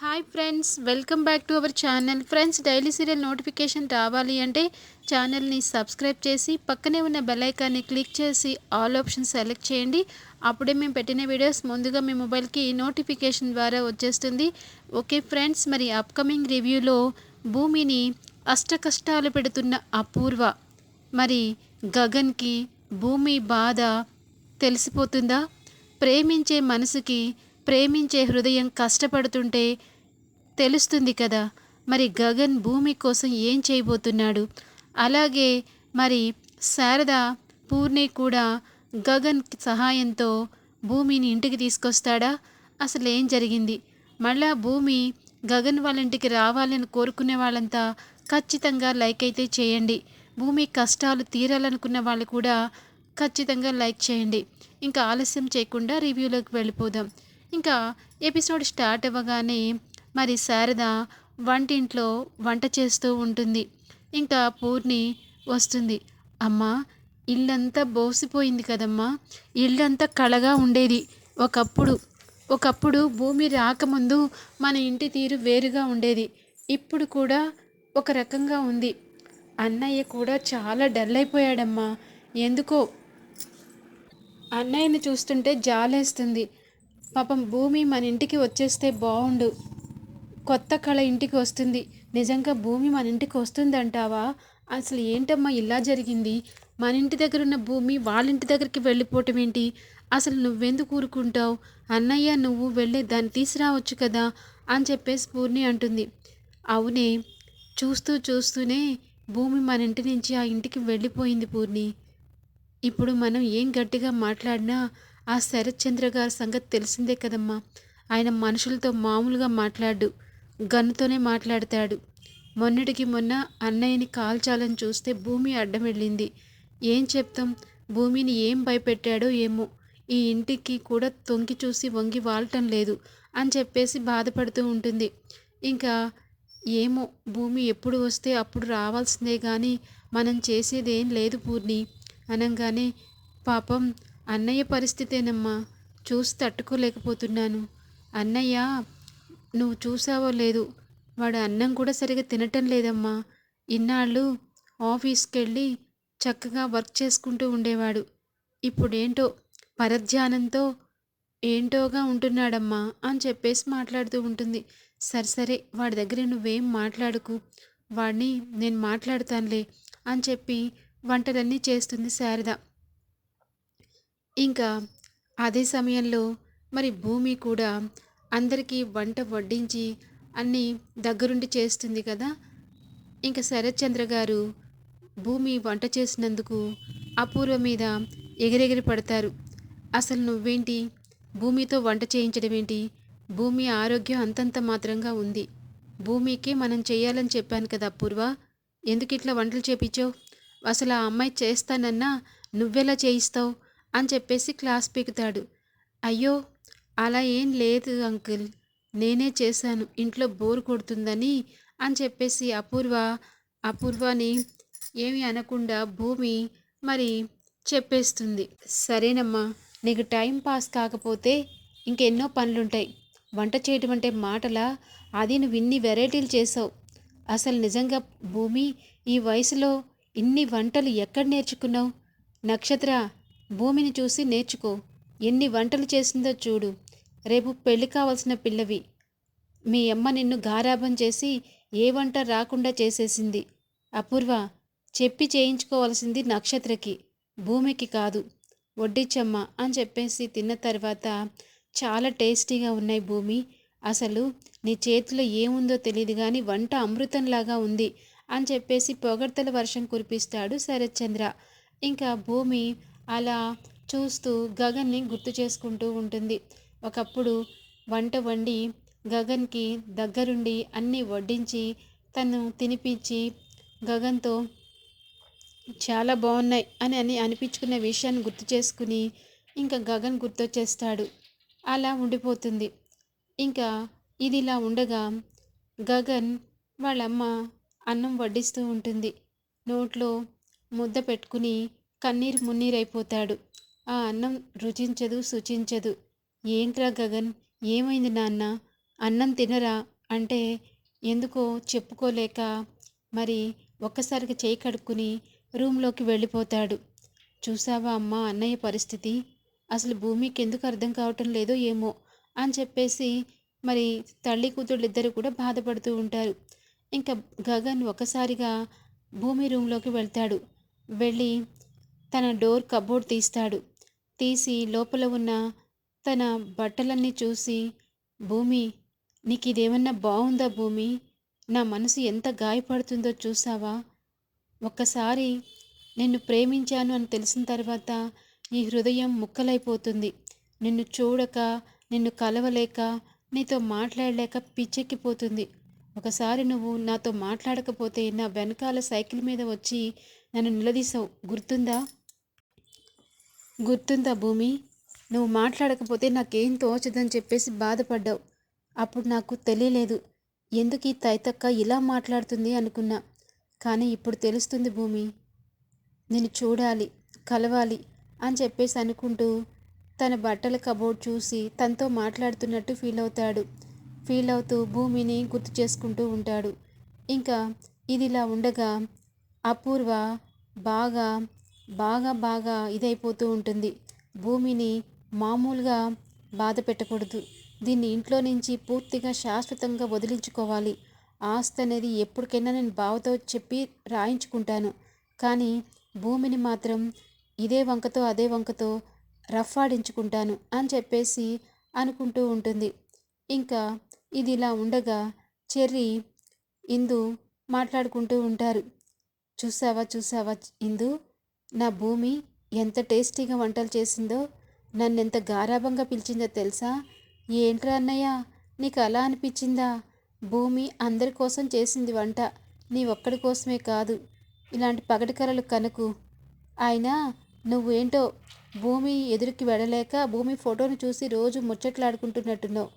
Hi friends welcome back to our channel. Friends daily serial notification రావాలి అంటే ఛానల్ని subscribe చేసి పక్కనే ఉన్న బెల్ఐకాన్ని క్లిక్ చేసి ఆల్ ఆప్షన్ సెలెక్ట్ చేయండి. అప్పుడే మేము పెట్టిన వీడియోస్ ముందుగా మీ మొబైల్కి నోటిఫికేషన్ ద్వారా వచ్చేస్తుంది. ఓకే ఫ్రెండ్స్ మరి అప్కమింగ్ రివ్యూలో భూమిని అష్టకష్టాలు పెడుతున్న అపూర్వ మరి గగన్కి భూమి బాధ తెలిసిపోతుందా? ప్రేమించే మనసుకి ప్రేమించే హృదయం కష్టపడుతుంటే తెలుస్తుంది కదా. మరి గగన్ భూమి కోసం ఏం చేయబోతున్నాడు? అలాగే మరి శారద పూర్ణి కూడా గగన్ సహాయంతో భూమిని ఇంటికి తీసుకొస్తాడా? అసలు ఏం జరిగింది? మళ్ళా భూమి గగన్ వాళ్ళ ఇంటికి రావాలని కోరుకునే వాళ్ళంతా ఖచ్చితంగా లైక్ అయితే చేయండి. భూమి కష్టాలు తీరాలనుకున్న వాళ్ళు కూడా ఖచ్చితంగా లైక్ చేయండి. ఇంకా ఆలస్యం చేయకుండా రివ్యూలోకి వెళ్ళిపోదాం. ఇంకా ఎపిసోడ్ స్టార్ట్ అవ్వగానే మరి శారద వంటింట్లో వంట చేస్తూ ఉంటుంది. ఇంకా పూర్ణి వస్తుంది. అమ్మా ఇల్లంతా బోసిపోయింది కదమ్మా. ఇల్లంతా కళగా ఉండేది. ఒకప్పుడు ఒకప్పుడు భూమి రాకముందు మన ఇంటి తీరు వేరుగా ఉండేది. ఇప్పుడు కూడా ఒక రకంగా ఉంది. అన్నయ్య కూడా చాలా డల్ అయిపోయాడమ్మా. ఎందుకో? అన్నయ్యని చూస్తుంటే జాలేస్తుంది. పాపం భూమి మన ఇంటికి వచ్చేస్తే బాగుండు కొత్త కళ ఇంటికి వస్తుంది. నిజంగా భూమి మన ఇంటికి వస్తుందంటావా అసలు ఏంటమ్మా ఇలా జరిగింది? మన ఇంటి దగ్గర ఉన్న భూమి వాళ్ళ ఇంటి దగ్గరికి వెళ్ళిపోవటం ఏంటి? అసలు నువ్వెందుకు ఊరుకుంటావు? అన్నయ్య నువ్వు వెళ్ళి దాన్ని తీసుకురావచ్చు కదా? అని చెప్పేసి పూర్ణి అంటుంది. అవునే చూస్తూ చూస్తూనే భూమి మన ఇంటి నుంచి ఆ ఇంటికి వెళ్ళిపోయింది పూర్ణి. ఇప్పుడు మనం ఏం గట్టిగా మాట్లాడినా ఆ శరత్చంద్ర గారి సంగతి తెలిసిందే కదమ్మా. ఆయన మనుషులతో మామూలుగా మాట్లాడు గన్నుతోనే మాట్లాడతాడు. మొన్నటికి మొన్న అన్నయ్యని కాల్చాలని చూస్తే భూమి అడ్డం వెళ్ళింది ఏం చెప్తాం? భూమిని ఏం భయపెట్టాడో ఏమో. ఈ ఇంటికి కూడా తొంగి చూసి వంగి వాలటం లేదు అని చెప్పేసి బాధపడుతూ ఉంటుంది. ఇంకా ఏమో భూమి ఎప్పుడు వస్తే అప్పుడు రావాల్సిందే కానీ మనం చేసేది ఏం లేదు పూర్ణి. అనగానే పాపం అన్నయ్య పరిస్థితేనమ్మా. చూసి తట్టుకోలేకపోతున్నాను. అన్నయ్య నువ్వు చూసావో లేదు వాడు అన్నం కూడా సరిగా తినటం లేదమ్మా. ఇన్నాళ్ళు ఆఫీస్కి వెళ్ళి చక్కగా వర్క్ చేసుకుంటూ ఉండేవాడు. ఇప్పుడేంటో పరధ్యానంతో ఏంటోగా ఉంటున్నాడమ్మా అని చెప్పేసి మాట్లాడుతూ ఉంటుంది. సరే సరే వాడి దగ్గర నువ్వేం మాట్లాడుకు. వాడిని నేను మాట్లాడతానులే అని చెప్పి వంటలన్నీ చేస్తుంది శారద. ఇంకా అదే సమయంలో మరి భూమి కూడా అందరికీ వంట వడ్డించి అన్నీ దగ్గరుండి చేస్తుంది కదా. ఇంకా శరత్చంద్ర గారు భూమి వంట చేసినందుకు అపూర్వ మీద ఎగిరెగిరి పడతారు. అసలు నువ్వేంటి? భూమితో వంట చేయించడం ఏంటి? భూమి ఆరోగ్యం అంతంత మాత్రంగా ఉంది. భూమికి మనం చేయాలని చెప్పాను కదా అపూర్వ. ఎందుకు ఇట్లా వంటలు చేపించావు? అసలు ఆ అమ్మాయి చేస్తానన్నా నువ్వెలా చేయిస్తావు? అని చెప్పేసి క్లాస్ పీకుతాడు. అయ్యో అలా ఏం లేదు అంకుల్. నేనే చేశాను. ఇంట్లో బోర్ కొడుతుందని అని చెప్పేసి అపూర్వ అపూర్వని ఏమి అనకుండా భూమి మరి చెప్పేస్తుంది. సరేనమ్మా నీకు టైం పాస్ కాకపోతే ఇంకెన్నో పనులుంటాయి. వంట చేయటం అంటే మాటలా? అది నువ్వు ఇన్ని వెరైటీలు చేసావు అసలు నిజంగా భూమి ఈ వయసులో ఇన్ని వంటలు ఎక్కడ నేర్చుకున్నావు? నక్షత్ర భూమిని చూసి నేర్చుకో. ఎన్ని వంటలు చేసిందో చూడు. రేపు పెళ్ళి కావలసిన పిల్లవి. మీ అమ్మ నిన్ను గారాభం చేసి ఏ వంట రాకుండా చేసేసింది. అపూర్వ చెప్పి చేయించుకోవాల్సింది నక్షత్రకి భూమికి కాదు. వడ్డిచ్చమ్మ అని చెప్పేసి తిన్న తర్వాత చాలా టేస్టీగా ఉన్నాయి భూమి. అసలు నీ చేతిలో ఏముందో తెలియదు కానీ వంట అమృతంలాగా ఉంది అని చెప్పేసి పొగడ్తల వర్షం కురిపిస్తాడు శరత్చంద్ర. ఇంకా భూమి అలా చూస్తూ గగన్ని గుర్తు చేసుకుంటూ ఉంటుంది. ఒకప్పుడు వంట వండి గగన్కి దగ్గరుండి అన్నీ వడ్డించి తను తినిపించి గగన్తో చాలా బాగున్నాయి అని అని అనిపించుకునే విషయాన్ని గుర్తు చేసుకుని ఇంకా గగన్ గుర్తొచ్చేస్తాడు. అలా ఉండిపోతుంది. ఇంకా ఇది ఇలా ఉండగా గగన్ వాళ్ళమ్మ అన్నం వడ్డిస్తూ ఉంటుంది. నోట్లో ముద్ద పెట్టుకుని కన్నీరు మున్నీరైపోతాడు. ఆ అన్నం రుచించదు శుచించదు. ఏంట్రా గగన్? ఏమైంది నాన్న? అన్నం తినరా? అంటే ఎందుకో చెప్పుకోలేక మరి ఒక్కసారిగా చేయి కడుక్కుని రూమ్లోకి వెళ్ళిపోతాడు. చూసావా అమ్మ అన్నయ్య పరిస్థితి? అసలు భూమికి ఎందుకు అర్థం కావటం లేదో ఏమో అని చెప్పేసి మరి తల్లి కూతుళ్ళు ఇద్దరు కూడా బాధపడుతూ ఉంటారు. ఇంకా గగన్ ఒకసారిగా భూమి రూమ్లోకి వెళ్తాడు. వెళ్ళి తన డోర్ కబోర్డ్ తీస్తాడు. తీసి లోపల ఉన్న తన బట్టలన్నీ చూసి భూమి నీకు ఇదేమన్నా బాగుందా భూమి? నా మనసు ఎంత గాయపడుతుందో చూసావా? ఒక్కసారి నిన్ను ప్రేమించాను అని తెలిసిన తర్వాత ఈ హృదయం ముక్కలైపోతుంది. నిన్ను చూడక నిన్ను కలవలేక నీతో మాట్లాడలేక పిచ్చెక్కిపోతుంది. ఒకసారి నువ్వు నాతో మాట్లాడకపోతే నా వెనకాల సైకిల్ మీద వచ్చి నన్ను నిలదీసావు. గుర్తుందా? గుర్తుందా భూమి? నువ్వు మాట్లాడకపోతే నాకేం తోచదని చెప్పేసి బాధపడ్డావు. అప్పుడు నాకు తెలియలేదు. ఎందుకు ఈ తైతక్క ఇలా మాట్లాడుతుంది అనుకున్నా. కానీ ఇప్పుడు తెలుస్తుంది భూమి. నేను చూడాలి కలవాలి అని చెప్పేసి అనుకుంటూ తన బట్టల కబోర్డ్ చూసి తనతో మాట్లాడుతున్నట్టు ఫీల్ అవుతాడు. ఫీల్ అవుతూ భూమిని గుర్తు చేసుకుంటూ ఉంటాడు. ఇంకా ఇదిలా ఉండగా అపూర్వ బాగా బాగా బాగా ఇదైపోతూ ఉంటుంది. భూమిని మామూలుగా బాధ పెట్టకూడదు. దీన్ని ఇంట్లో నుంచి పూర్తిగా శాశ్వతంగా వదిలించుకోవాలి. ఆస్తి అనేది ఎప్పటికైనా నేను బావతో చెప్పి రాయించుకుంటాను. కానీ భూమిని మాత్రం ఇదే వంకతో అదే వంకతో రఫ్ ఆడించుకుంటాను అని చెప్పేసి అనుకుంటూ ఉంటుంది. ఇంకా ఇది ఇలా ఉండగా చెర్రీ ఇందు మాట్లాడుకుంటూ ఉంటారు. చూసావా చూసావా ఇందు? నా భూమి ఎంత టేస్టీగా వంటలు చేసిందో నన్ను ఎంత గారాభంగా పిలిచిందో తెలుసా? ఏంట్రా అన్నయ్య నీకు అలా అనిపించిందా? భూమి అందరి కోసం చేసింది వంట నీ ఒక్కడి కోసమే కాదు. ఇలాంటి పగటి కలలు కనుకు. అయినా నువ్వేంటో భూమి ఎదురుకి వెళ్ళలేక భూమి ఫోటోను చూసి రోజు ముచ్చట్లాడుకుంటున్నట్టున్నావు.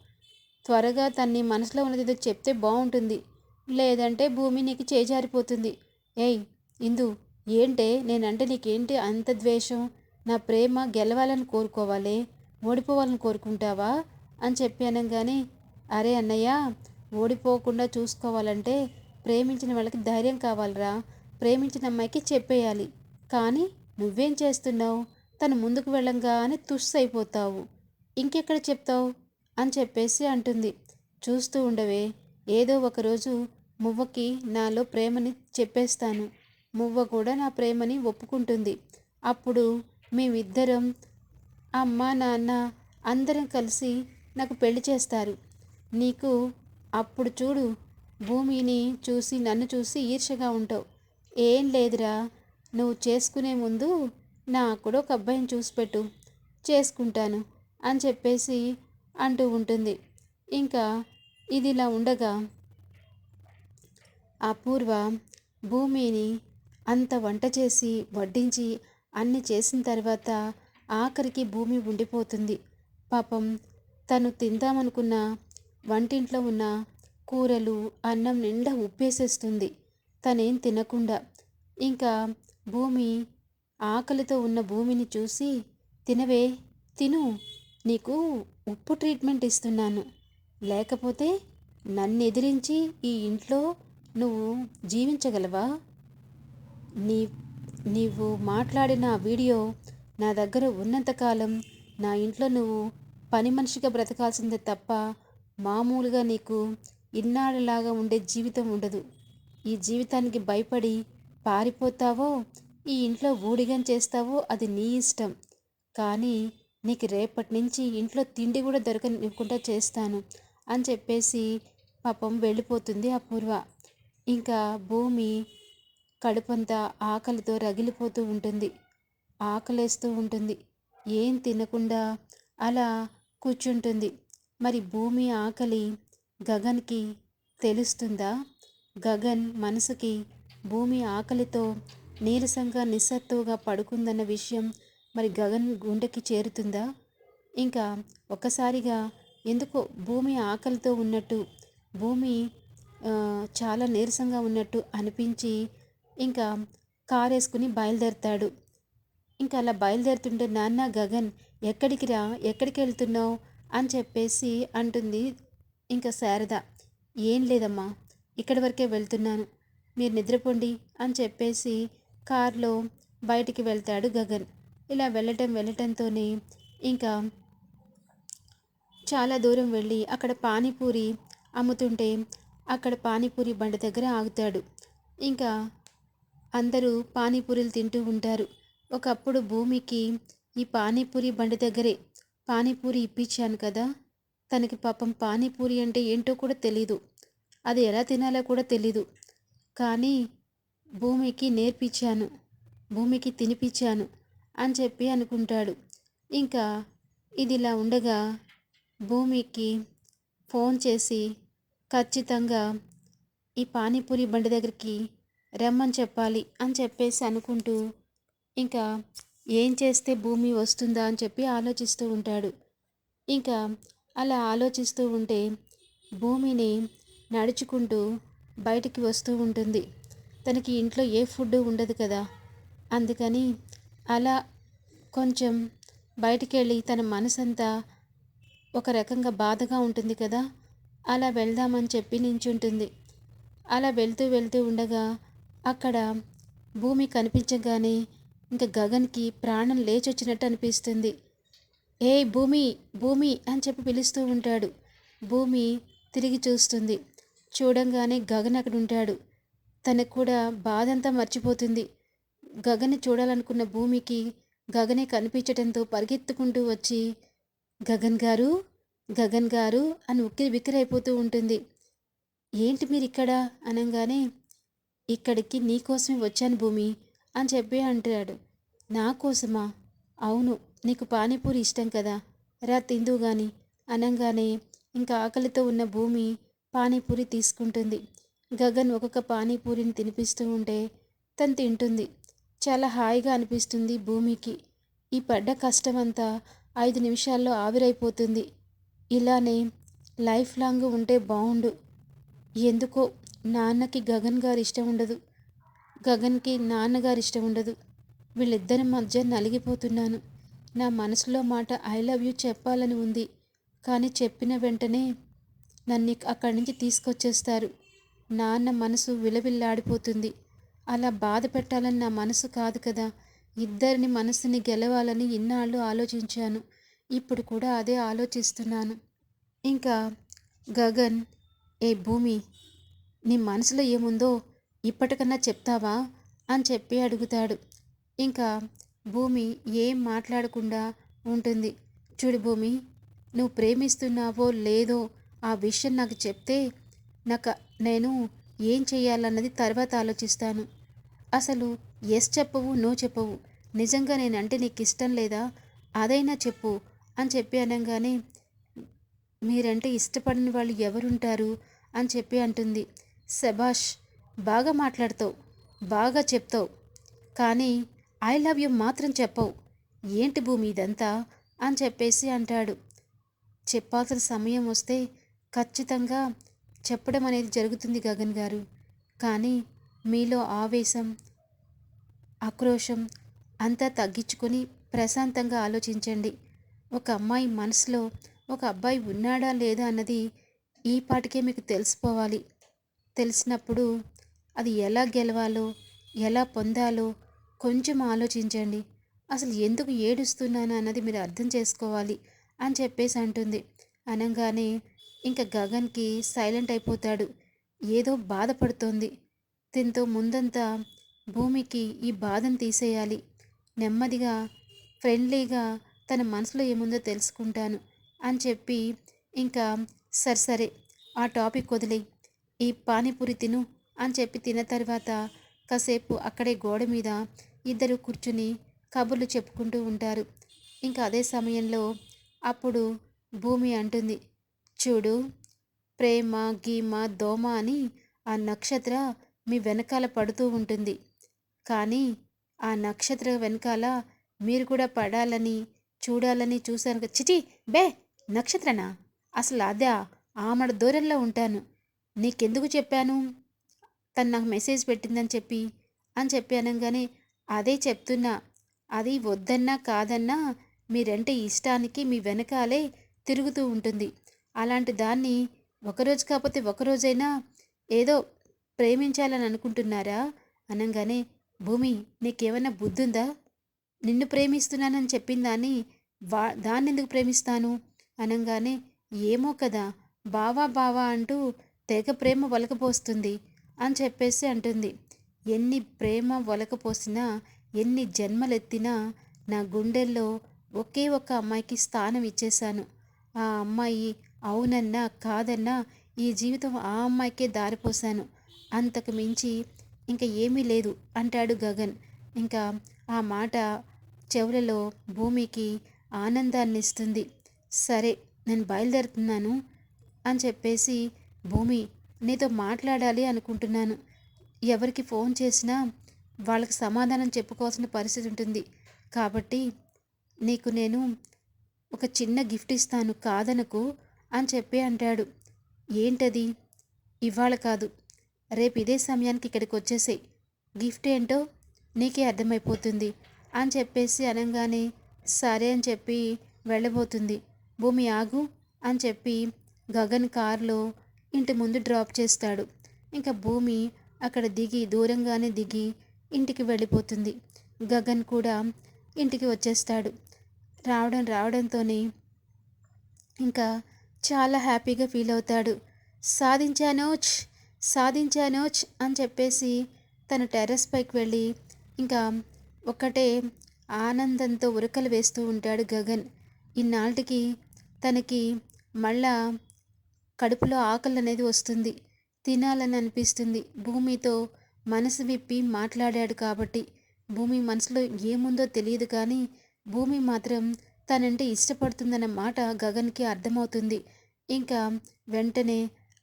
త్వరగా తన్ని మనసులో ఉన్నది ఏదో చెప్తే బాగుంటుంది లేదంటే భూమి నీకు చేజారిపోతుంది. ఏయ్ ఇందు. ఏంటే? నేనంటే నీకేంటి అంత ద్వేషం? నా ప్రేమ గెలవాలని కోరుకోవాలి ఓడిపోవాలని కోరుకుంటావా? అని చెప్పి అనగానే అరే అన్నయ్య ఓడిపోకుండా చూసుకోవాలంటే ప్రేమించిన వాళ్ళకి ధైర్యం కావాలరా. ప్రేమించిన అమ్మాయికి చెప్పేయాలి. కానీ నువ్వేం చేస్తున్నావు? తను ముందుకు వెళ్ళంగానే తుస్సు అయిపోతావు. ఇంకెక్కడ చెప్తావు? అని చెప్పేసి అంటుంది. చూస్తూ ఉండవే ఏదో ఒకరోజు మువ్వకి నాలో ప్రేమని చెప్పేస్తాను. మువ్వ కూడా నా ప్రేమని ఒప్పుకుంటుంది. అప్పుడు మేమిద్దరం అమ్మ నాన్న అందరం కలిసి నాకు పెళ్ళి చేస్తారు. నీకు అప్పుడు చూడు భూమిని చూసి నన్ను చూసి ఈర్షగా ఉంటావు. ఏం లేదురా నువ్వు చేసుకునే ముందు నాకు కూడా ఒక అబ్బాయిని చూసి పెట్టు. చేసుకుంటాను అని చెప్పేసి అంటూ ఉంటుంది. ఇంకా ఇది ఇలా ఉండగా అపూర్వ భూమిని అంత వంట చేసి వడ్డించి అన్ని చేసిన తర్వాత ఆఖరికి భూమి ఉండిపోతుంది. పాపం తను తిందామనుకున్న వంటింట్లో ఉన్న కూరలు అన్నం నిండా ఉప్పేసేస్తుంది. తనేం తినకుండా ఇంకా భూమి ఆకలితో ఉన్న భూమిని చూసి తినవే తిను నీకు ఉప్పు ట్రీట్మెంట్ ఇస్తున్నాను. లేకపోతే నన్ను ఎదిరించి ఈ ఇంట్లో నువ్వు జీవించగలవా? నీ నీవు మాట్లాడిన వీడియో నా దగ్గర ఉన్నంతకాలం నా ఇంట్లో నువ్వు పని మనిషిగా బ్రతకాల్సిందే తప్ప మామూలుగా నీకు ఇన్నాళ్ళలాగా ఉండే జీవితం ఉండదు. ఈ జీవితానికి భయపడి పారిపోతావో ఈ ఇంట్లో ఊడిగం చేస్తావో అది నీ ఇష్టం. కానీ నీకు రేపటి నుంచి ఇంట్లో తిండి కూడా దొరకనివ్వకుండా చేస్తాను అని చెప్పేసి పాపం వెళ్ళిపోతుంది అపూర్వ. ఇంకా భూమి కడుపంతా ఆకలితో రగిలిపోతూ ఉంటుంది. ఆకలేస్తూ ఉంటుంది. ఏం తినకుండా అలా కూర్చుంటుంది. మరి భూమి ఆకలి గగన్కి తెలుస్తుందా? గగన్ మనసుకి భూమి ఆకలితో నీరసంగా నిస్సత్తుగా పడుకుందన్న విషయం మరి గగన్ గుండెకి చేరుతుందా? ఇంకా ఒక్కసారిగా ఎందుకో భూమి ఆకలితో ఉన్నట్టు భూమి చాలా నీరసంగా ఉన్నట్టు అనిపించి ఇంకా కారు వేసుకుని బయలుదేరుతాడు. ఇంకా అలా బయలుదేరుతుంటే నాన్న గగన్ ఎక్కడికి రా? ఎక్కడికి వెళ్తున్నావు? అని చెప్పేసి అంటుంది ఇంకా శారద. ఏం లేదమ్మా ఇక్కడి వరకే వెళ్తున్నాను. మీరు నిద్రపోండి అని చెప్పేసి కారులో బయటికి వెళ్తాడు గగన్. ఇలా వెళ్ళటం వెళ్ళటంతోనే ఇంకా చాలా దూరం వెళ్ళి అక్కడ పానీపూరి అమ్ముతుంటే అక్కడ పానీపూరి బండి దగ్గర ఆగుతాడు. ఇంకా అందరూ పానీపూరీలు తింటూ ఉంటారు. ఒకప్పుడు భూమికి ఈ పానీపూరి బండి దగ్గరే పానీపూరి ఇప్పించాను కదా. తనకి పాపం పానీపూరి అంటే ఏంటో కూడా తెలీదు. అది ఎలా తినాలో కూడా తెలీదు. కానీ భూమికి నేర్పించాను. భూమికి తినిపించాను అని చెప్పి అనుకుంటాడు. ఇంకా ఇది ఇలా ఉండగా భూమికి ఫోన్ చేసి ఖచ్చితంగా ఈ పానీపూరి బండి దగ్గరికి రమ్మని చెప్పాలి అని చెప్పేసి అనుకుంటూ ఇంకా ఏం చేస్తే భూమి వస్తుందా అని చెప్పి ఆలోచిస్తూ ఉంటాడు. ఇంకా అలా ఆలోచిస్తూ ఉంటే భూమిని నడుచుకుంటూ బయటికి వస్తూ ఉంటుంది. తనకి ఇంట్లో ఏ ఫుడ్ ఉండదు కదా. అందుకని అలా కొంచెం బయటికి వెళ్ళి తన మనసంతా ఒక రకంగా బాధగా ఉంటుంది కదా. అలా వెళ్దామని చెప్పి నించుంటుంది. అలా వెళ్తూ వెళ్తూ ఉండగా అక్కడ భూమి కనిపించగానే ఇంకా గగన్కి ప్రాణం లేచొచ్చినట్టు అనిపిస్తుంది. ఏ భూమి భూమి అని చెప్పి పిలుస్తూ ఉంటాడు. భూమి తిరిగి చూస్తుంది. చూడంగానే గగన్ అక్కడ ఉంటాడు. తనకు కూడా బాధంతా మర్చిపోతుంది. గగన్ని చూడాలనుకున్న భూమికి గగనే కనిపించడంతో పరిగెత్తుకుంటూ వచ్చి గగన్ గారు గగన్ గారు అని ఉక్కిరి బిక్కిరైపోతూ ఉంటుంది. ఏంటి మీరు ఇక్కడ అనగానే ఇక్కడికి నీకోసమే వచ్చాను భూమి అని చెప్పి అంటాడు. నా కోసమా? అవును నీకు పానీపూరి ఇష్టం కదా. రా తిందు గాని. అనగానే ఇంకా ఆకలితో ఉన్న భూమి పానీపూరి తీసుకుంటుంది. గగన్ ఒక్కొక్క పానీపూరిని తినిపిస్తూ ఉంటే తను తింటుంది. చాలా హాయిగా అనిపిస్తుంది భూమికి. ఈ పడ్డ కష్టమంతా ఐదు నిమిషాల్లో ఆవిరైపోతుంది. ఇలానే లైఫ్ లాంగ్ ఉంటే బాగుండు ఎందుకో నాన్నకి గగన్ గారు ఇష్టం ఉండదు. గగన్కి నాన్నగారు ఇష్టం ఉండదు. వీళ్ళిద్దరి మధ్య నలిగిపోతున్నాను. నా మనసులో మాట ఐ లవ్ యూ చెప్పాలని ఉంది. కానీ చెప్పిన వెంటనే నన్ను అక్కడి నుంచి తీసుకొచ్చేస్తారు. నాన్న మనసు విలవిల్లాడిపోతుంది. అలా బాధ పెట్టాలని నా మనసు కాదు కదా. ఇద్దరిని మనసుని గెలవాలని ఇన్నాళ్ళు ఆలోచించాను. ఇప్పుడు కూడా అదే ఆలోచిస్తున్నాను. ఇంకా గగన్ ఏ భూమి నీ మనసులో ఏముందో ఇప్పటికన్నా చెప్తావా? అని చెప్పి అడుగుతాడు. ఇంకా భూమి ఏం మాట్లాడకుండా ఉంటుంది. చూడు భూమి నువ్వు ప్రేమిస్తున్నావో లేదో ఆ విషయం నాకు చెప్తే నాకు నేను ఏం చేయాలన్నది తర్వాత ఆలోచిస్తాను. అసలు ఎస్ చెప్పవు నో చెప్పవు. నిజంగా నేనంటే నీకు ఇష్టం లేదా? అదైనా చెప్పు అని చెప్పి అనగానే మీరంటే ఇష్టపడిన వాళ్ళు ఎవరుంటారు? అని చెప్పి అంటుంది. శభాష్ బాగా మాట్లాడతావు బాగా చెప్తావు కానీ ఐ లవ్ యూ మాత్రం చెప్పవు. ఏంటి భూమి ఇదంతా? అని చెప్పేసి అంటాడు. చెప్పాల్సిన సమయం వస్తే ఖచ్చితంగా చెప్పడం అనేది జరుగుతుంది గగన్ గారు. కానీ మీలో ఆవేశం ఆక్రోషం అంతా తగ్గించుకొని ప్రశాంతంగా ఆలోచించండి. ఒక అమ్మాయి మనసులో ఒక అబ్బాయి ఉన్నాడా లేదా అన్నది ఈ పాటికే మీకు తెలిసిపోవాలి. తెలిసినప్పుడు అది ఎలా గెలవాలో ఎలా పొందాలో కొంచెం ఆలోచించండి. అసలు ఎందుకు ఏడుస్తున్నాను అన్నది మీరు అర్థం చేసుకోవాలి అని చెప్పేసి అంటుంది. అనగానే ఇంకా గగన్కి సైలెంట్ అయిపోతాడు. ఏదో బాధపడుతోంది. దీంతో ముందంతా భూమికి ఈ బాధను తీసేయాలి. నెమ్మదిగా ఫ్రెండ్లీగా తన మనసులో ఏముందో తెలుసుకుంటాను అని చెప్పి ఇంకా సరే సరే ఆ టాపిక్ వదిలేయి. ఈ పానీపూరి తిను అని చెప్పి తిన్న తర్వాత కాసేపు అక్కడే గోడ మీద ఇద్దరు కూర్చుని కబుర్లు చెప్పుకుంటూ ఉంటారు. ఇంకా అదే సమయంలో అప్పుడు భూమి అంటుంది. చూడు ప్రేమ గీమ దోమ అని ఆ నక్షత్ర మీ వెనకాల పడుతూ ఉంటుంది. కానీ ఆ నక్షత్ర వెనకాల మీరు కూడా పడాలని చూడాలని చూశాను చిచి బే నక్షత్రనా? అసలు అదే ఆమడ దూరంలో ఉంటాను. నీకెందుకు చెప్పాను? తను నాకు మెసేజ్ పెట్టిందని చెప్పి అని చెప్పి అనగానే అదే చెప్తున్నా. అది వద్దన్నా కాదన్నా మీరంటే ఇష్టానికి మీ వెనకాలే తిరుగుతూ ఉంటుంది. అలాంటి దాన్ని ఒకరోజు కాకపోతే ఒకరోజైనా ఏదో ప్రేమించాలని అనుకుంటున్నారా? అనగానే భూమి నీకేమైనా బుద్ధుందా? నిన్ను ప్రేమిస్తున్నానని చెప్పిన దాన్ని వా దాన్ని ఎందుకు ప్రేమిస్తాను? అనగానే ఏమో కదా బావా బావా అంటూ తెగ ప్రేమ వలకపోస్తుంది అని చెప్పేసి అంటుంది. ఎన్ని ప్రేమ వలకపోసినా ఎన్ని జన్మలెత్తినా నా గుండెల్లో ఒకే ఒక అమ్మాయికి స్థానం ఇచ్చేశాను. ఆ అమ్మాయి అవునన్నా కాదన్నా ఈ జీవితం ఆ అమ్మాయికే దారిపోశాను. అంతకు మించి ఇంకా ఏమీ లేదు అంటాడు గగన్. ఇంకా ఆ మాట చెవులలో భూమికి ఆనందాన్ని ఇస్తుంది సరే నేను బయలుదేరుతున్నాను అని చెప్పేసి భూమి నీతో మాట్లాడాలి అనుకుంటున్నాను. ఎవరికి ఫోన్ చేసినా వాళ్ళకి సమాధానం చెప్పుకోవాల్సిన పరిస్థితి ఉంటుంది. కాబట్టి నీకు నేను ఒక చిన్న గిఫ్ట్ ఇస్తాను కాదనకు అని చెప్పి అంటాడు. ఏంటది? ఇవాళ కాదు. రేపు ఇదే సమయానికి ఇక్కడికి వచ్చేసాయి. గిఫ్ట్ ఏంటో నీకే అర్థమైపోతుంది అని చెప్పేసి అనగానే సరే అని చెప్పి వెళ్ళబోతుంది. భూమి ఆగు అని చెప్పి గగన్ కారులో ఇంటి ముందు డ్రాప్ చేస్తాడు. ఇంకా భూమి అక్కడ దిగి దూరంగానే దిగి ఇంటికి వెళ్ళిపోతుంది. గగన్ కూడా ఇంటికి వచ్చేస్తాడు. రావడం రావడంతోనే ఇంకా చాలా హ్యాపీగా ఫీల్ అవుతాడు. సాధించానోచ్ సాధించానోచ్ అని చెప్పేసి తన టెర్రస్ పైకి వెళ్ళి ఇంకా ఒక్కటే ఆనందంతో ఉరకలు వేస్తూ ఉంటాడు గగన్. ఇన్నాళ్ళకి తనకి మళ్ళా కడుపులో ఆకలి అనేది వస్తుంది. తినాలని అనిపిస్తుంది భూమితో మనసు విప్పి మాట్లాడాడు కాబట్టి భూమి మనసులో ఏముందో తెలియదు కానీ భూమి మాత్రం తనంటే ఇష్టపడుతుందన్న మాట గగన్కి అర్థమవుతుంది. ఇంకా వెంటనే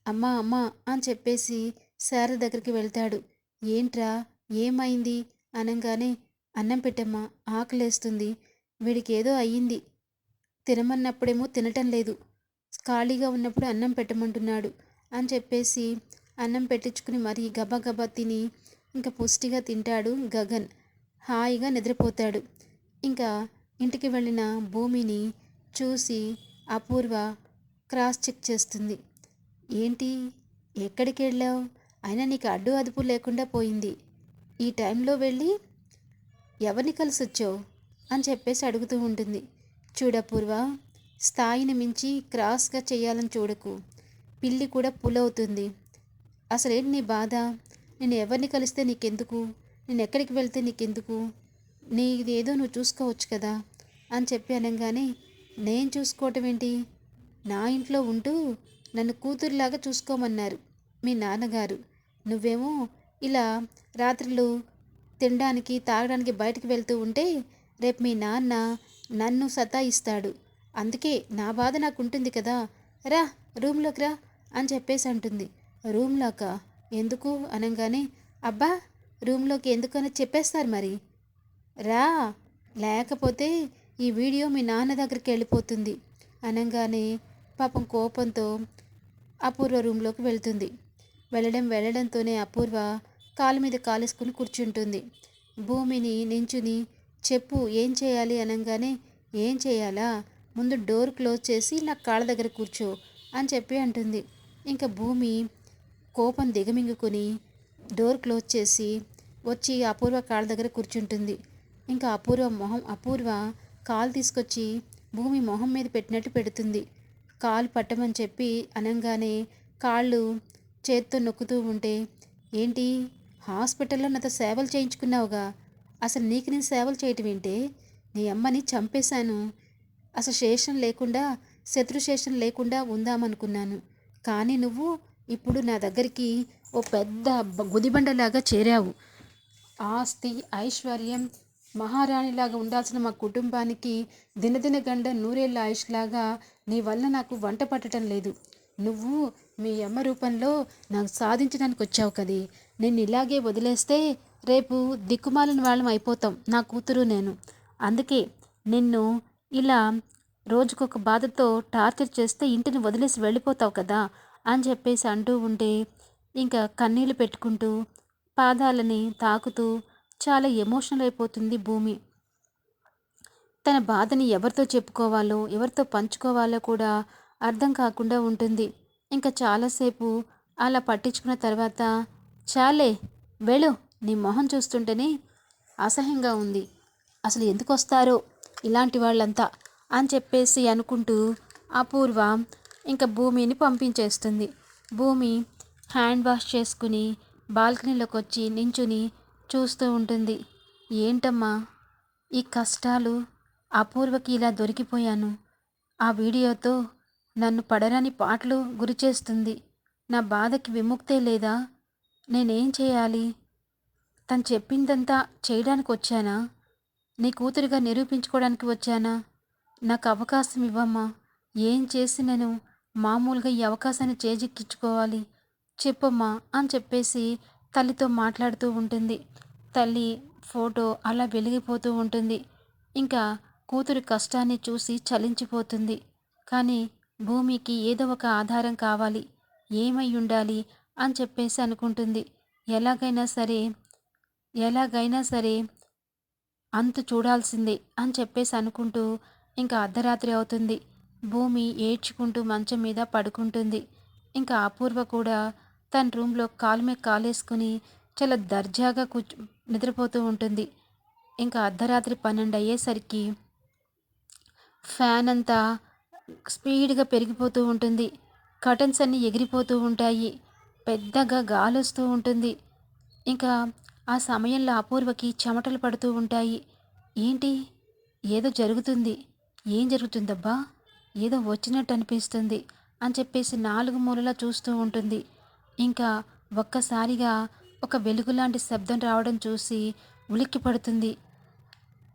అమ్మా అమ్మా అని చెప్పేసి శార దగ్గరికి వెళ్తాడు. ఏంట్రా? ఏమైంది? అనగానే అన్నం పెట్టమ్మా ఆకలేస్తుంది. వీడికేదో అయ్యింది. తినమన్నప్పుడేమో తినటం లేదు. ఖాళీగా ఉన్నప్పుడు అన్నం పెట్టమంటున్నాడు అని చెప్పేసి అన్నం పెట్టించుకుని మరీ గబగబా తిని ఇంకా పుష్టిగా తింటాడు గగన్. హాయిగా నిద్రపోతాడు. ఇంకా ఇంటికి వెళ్ళిన భూమిని చూసి అపూర్వ క్రాస్ చెక్ చేస్తుంది. ఏంటి? ఎక్కడికి వెళ్ళావు? అయినా నీకు అడ్డు అదుపు లేకుండా పోయింది. ఈ టైంలో వెళ్ళి ఎవరిని కలిసి వచ్చావు అని చెప్పేసి అడుగుతూ ఉంటుంది. చూడపూర్వ స్థాయిని మించి క్రాస్గా చేయాలని చూడకు. పిల్లి కూడా పులవుతుంది. అసలేంటి నీ బాధ? నేను ఎవరిని కలిస్తే నీకెందుకు? నేను ఎక్కడికి వెళ్తే నీకెందుకు? నీదేదో నువ్వు చూసుకోవచ్చు కదా? అని చెప్పి అనగానే నేను చూసుకోవటం ఏంటి? నా ఇంట్లో ఉంటూ నన్ను కూతురులాగా చూసుకోమన్నారు మీ నాన్నగారు. నువ్వేమో ఇలా రాత్రులు తినడానికి తాగడానికి బయటకు వెళ్తూ ఉంటే రేపు మీ నాన్న నన్ను సతాయిస్తాడు. అందుకే నా బాధ నాకు ఉంటుంది కదా. రా రూమ్లోకి రా అని చెప్పేసి అంటుంది. రూమ్లోక? ఎందుకు? అనగానే అబ్బా రూమ్లోకి ఎందుకని చెప్పేస్తారు మరి? రా లేకపోతే ఈ వీడియో మీ నాన్న దగ్గరికి వెళ్ళిపోతుంది. అనగానే పాపం కోపంతో అపూర్వ రూమ్లోకి వెళ్తుంది. వెళ్ళడం వెళ్ళడంతోనే అపూర్వ కాలు మీద కాలేసుకుని కూర్చుంటుంది. భూమిని నించుని చెప్పు ఏం చేయాలి? అనగానే ఏం చేయాలా? ముందు డోర్ క్లోజ్ చేసి నా కాళ్ళ దగ్గర కూర్చో అని చెప్పి అంటుంది. ఇంకా భూమి కోపం దిగమింగుకొని డోర్ క్లోజ్ చేసి వచ్చి అపూర్వ కాళ్ళ దగ్గర కూర్చుంటుంది. ఇంకా అపూర్వ మొహం అపూర్వ కాలు తీసుకొచ్చి భూమి మొహం మీద పెట్టినట్టు పెడుతుంది. కాలు పట్టమని చెప్పి అనగానే కాళ్ళు చేత్తో నొక్కుతూ ఉంటే ఏంటి హాస్పిటల్లో నాతో సేవలు చేయించుకున్నావుగా? అసలు నీకు నేను సేవలు చేయటం ఏంటి? నీ అమ్మని చంపేశాను. అసలు శేషం లేకుండా శత్రుశేషం లేకుండా ఉందామనుకున్నాను. కానీ నువ్వు ఇప్పుడు నా దగ్గరికి ఓ పెద్ద గుదిబండలాగా చేరావు. ఆస్తి ఐశ్వర్యం మహారాణిలాగా ఉండాల్సిన మా కుటుంబానికి దినదిన గండ నూరేళ్ళ ఆయుష్లాగా నీ వల్ల నాకు వంట పట్టడం లేదు. నువ్వు మీ అమ్మ రూపంలో నాకు సాధించడానికి వచ్చావు కదే. నేను ఇలాగే వదిలేస్తే రేపు దిక్కుమాలిన వాళ్ళం అయిపోతాం. నా కూతురు నేను. అందుకే నిన్ను ఇలా రోజుకొక బాధతో టార్చర్ చేస్తే ఇంటిని వదిలేసి వెళ్ళిపోతావు కదా అని చెప్పేసి అంటూ ఉంటే ఇంకా కన్నీళ్ళు పెట్టుకుంటూ పాదాలని తాకుతూ చాలా ఎమోషనల్ అయిపోతుంది భూమి. తన బాధని ఎవరితో చెప్పుకోవాలో ఎవరితో పంచుకోవాలో కూడా అర్థం కాకుండా ఉంటుంది. ఇంకా చాలాసేపు అలా పట్టించుకున్న తర్వాత చాలే వెళ్ళు నీ మొహం చూస్తుంటేనే అసహ్యంగా ఉంది. అసలు ఎందుకు వస్తారో? ఇలాంటి వాళ్ళంతా అని చెప్పేసి అనుకుంటూ అపూర్వ ఇంకా భూమిని పంపించేస్తుంది. భూమి హ్యాండ్ వాష్ చేసుకుని బాల్కనీలోకి వచ్చి నించుని చూస్తూ ఉంటుంది. ఏంటమ్మా ఈ కష్టాలు? అపూర్వకి ఇలా దొరికిపోయాను. ఆ వీడియోతో నన్ను పడరాని పాటలు గురిచేస్తుంది. నా బాధకి విముక్తే లేదా? నేనేం చేయాలి? తను చెప్పిందంతా చేయడానికి వచ్చానా నీ కూతురిగా నిరూపించుకోవడానికి వచ్చానా? నాకు అవకాశం ఇవ్వమ్మా. ఏం చేసి నేను మామూలుగా ఈ అవకాశాన్ని చేజిక్కించుకోవాలి చెప్పమ్మా అని చెప్పేసి తల్లితో మాట్లాడుతూ ఉంటుంది. తల్లి ఫోటో అలా వెలిగిపోతూ ఉంటుంది. ఇంకా కూతురి కష్టాన్ని చూసి చలించిపోతుంది. కానీ భూమికి ఏదో ఒక ఆధారం కావాలి. ఏమై ఉండాలి అని చెప్పేసి అనుకుంటుంది. ఎలాగైనా సరే ఎలాగైనా సరే అంతు చూడాల్సిందే అని చెప్పేసి అనుకుంటూ ఇంకా అర్ధరాత్రి అవుతుంది. భూమి ఏడ్చుకుంటూ మంచం మీద పడుకుంటుంది. ఇంకా అపూర్వ కూడా తన రూమ్లో కాలు మీద కాలేసుకుని చాలా దర్జాగా కూర్చు నిద్రపోతూ ఉంటుంది. ఇంకా అర్ధరాత్రి పన్నెండు అయ్యేసరికి ఫ్యాన్ అంతా స్పీడ్గా పెరిగిపోతూ ఉంటుంది. కటన్స్ అన్నీ ఎగిరిపోతూ ఉంటాయి. పెద్దగా గాలి వస్తూ ఉంటుంది. ఇంకా ఆ సమయంలో అపూర్వకి చెమటలు పడుతూ ఉంటాయి. ఏంటి? ఏదో జరుగుతుంది. ఏం జరుగుతుందబ్బా? ఏదో వచ్చినట్టు అనిపిస్తుంది అని చెప్పేసి నాలుగు మూలలా చూస్తూ ఉంటుంది. ఇంకా ఒక్కసారిగా ఒక వెలుగులాంటి శబ్దం రావడం చూసి ఉలిక్కి పడుతుంది.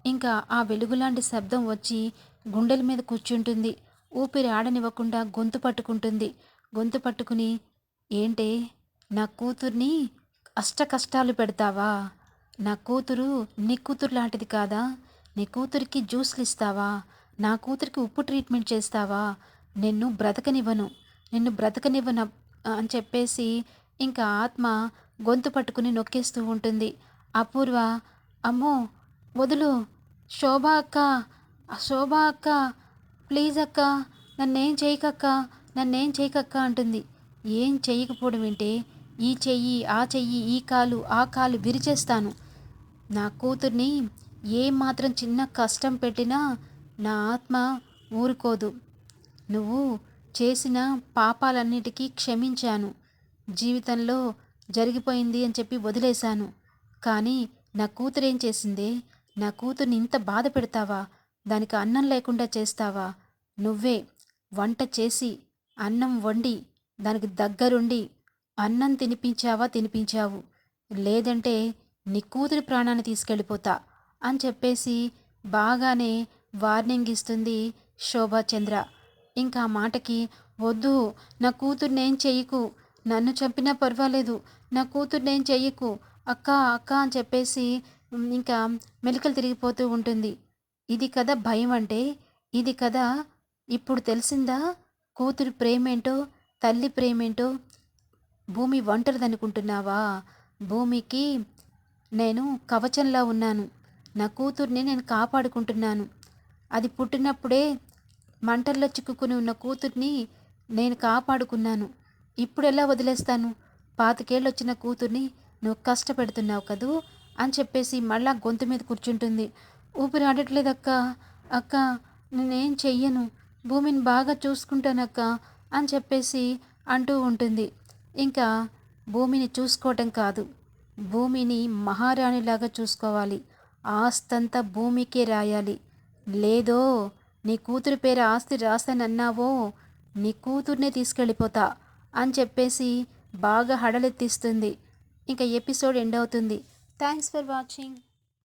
ఇంకా ఆ వెలుగులాంటి శబ్దం వచ్చి గుండెల మీద కూర్చుంటుంది. ఊపిరి ఆడనివ్వకుండా గొంతు పట్టుకుంటుంది. గొంతు పట్టుకుని ఏంటే? నా కూతుర్ని అష్ట కష్టాలు పెడతావా? నా కూతురు నీ కూతురు లాంటిది కాదా? నీ కూతురికి జ్యూస్లు ఇస్తావా? నా కూతురికి ఉప్పు ట్రీట్మెంట్ చేస్తావా? నిన్ను బ్రతకనివ్వను. నిన్ను బ్రతకనివ్వను అని చెప్పేసి ఇంకా ఆత్మ గొంతు పట్టుకుని నొక్కేస్తూ ఉంటుంది. అపూర్వ అమ్మో వదులు శోభ అక్క శోభ అక్క ప్లీజ్ అక్క నన్నేం చేయకక్క నన్నేం చేయకక్క అంటుంది. ఏం చేయకపోవడం ఏంటి? ఈ చెయ్యి ఆ చెయ్యి ఈ కాలు ఆ కాలు విరిచేస్తాను. నా కూతుర్ని ఏమాత్రం చిన్న కష్టం పెట్టినా నా ఆత్మ ఊరుకోదు. నువ్వు చేసిన పాపాలన్నిటికీ క్షమించాను. జీవితంలో జరిగిపోయింది అని చెప్పి వదిలేశాను. కానీ నా కూతురు ఏం చేసిందే? నా కూతుర్ని ఇంత బాధ పెడతావా? దానికి అన్నం లేకుండా చేస్తావా? నువ్వే వంట చేసి అన్నం వండి దానికి దగ్గరుండి అన్నం తినిపించావా తినిపించావు. లేదంటే నీ కూతురి ప్రాణాన్ని తీసుకెళ్ళిపోతా అని చెప్పేసి బాగానే వార్నింగ్ ఇస్తుంది శోభాచంద్ర ఇంకా మాటకి వద్దు నా కూతుర్నేం చెయ్యకు. నన్ను చంపినా పర్వాలేదు నా కూతుర్నేం చెయ్యకు. అక్క అక్క అని చెప్పేసి ఇంకా మెలికలు తిరిగిపోతూ ఉంటుంది. ఇది కదా భయం అంటే ఇది కదా ఇప్పుడు తెలిసిందా? కూతురు ప్రేమేంటో తల్లి ప్రేమేంటో భూమి ఒంటరిదనుకుంటున్నావా? భూమికి నేను కవచంలా ఉన్నాను. నా కూతుర్ని నేను కాపాడుకుంటున్నాను. అది పుట్టినప్పుడే మంటల్లో చిక్కుకుని ఉన్న కూతుర్ని నేను కాపాడుకున్నాను. ఇప్పుడు ఎలా వదిలేస్తాను? పాతికేళ్ళు వచ్చిన కూతుర్ని నువ్వు కష్టపెడుతున్నావు కదూ? అని చెప్పేసి మళ్ళా గొంతు మీద కూర్చుంటుంది. ఊపిరి ఆడట్లేదు అక్క అక్క నేనేం చెయ్యను? భూమిని బాగా చూసుకుంటానక్క అని చెప్పేసి అంటూ ఉంటుంది. ఇంకా భూమిని చూసుకోవటం కాదు. భూమిని మహారాణిలాగా చూసుకోవాలి. ఆస్తంతా భూమికే రాయాలి. లేదో నీ కూతురు పేరు ఆస్తి రాస్తానన్నావో నీ కూతుర్నే తీసుకెళ్ళిపోతా అని చెప్పేసి బాగా హడలెత్తిస్తుంది. ఇంకా ఎపిసోడ్ ఎండ్ అవుతుంది. Thanks for watching